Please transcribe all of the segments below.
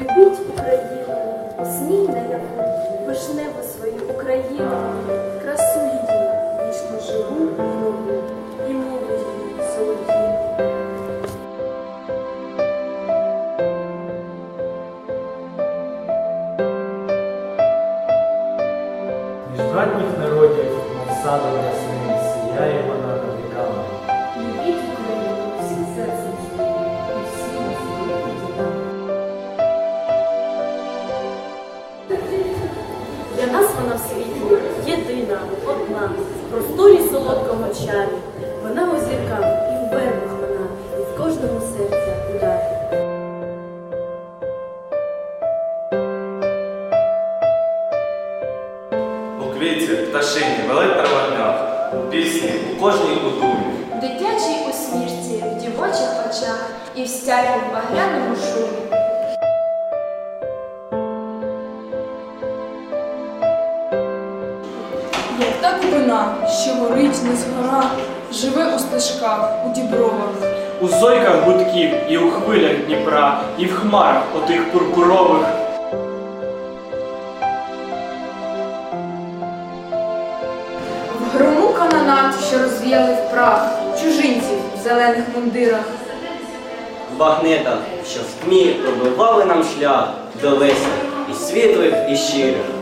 Любіть Україну, сній наяву, вишневу свою Україну, красу її, вічно живу і нову, і мову її солов'їну. Між братніх народів, мов садом солодкого чару. Вона у зірках і в вербах вона, і в кожному серця удар. У квітці, пташині, велик траварнях, у пісні, у кожній удумі. В дитячій усмішці, в дівочих очах і в стягі в багряному шумі. Як та купина, що горить не згора, живе у стежках, у дібровах. У зойках гудків і у хвилях Дніпра, і в хмарах отих пурпурових. В грому канонат, що розвіяли в прах, чужинців в зелених мундирах. в багнетах, що в тьмі пробивали нам шлях до весел і світлих, і щирих.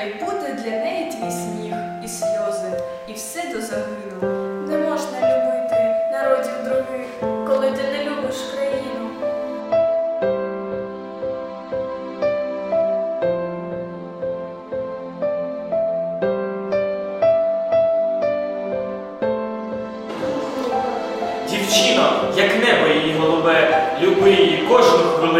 Хай буде для неї твій сміх і сльози, і все до загину. Не можна любити народів других, коли ти не любиш країну. Дівчино, як небо її голубе, люби її кожну хвилину.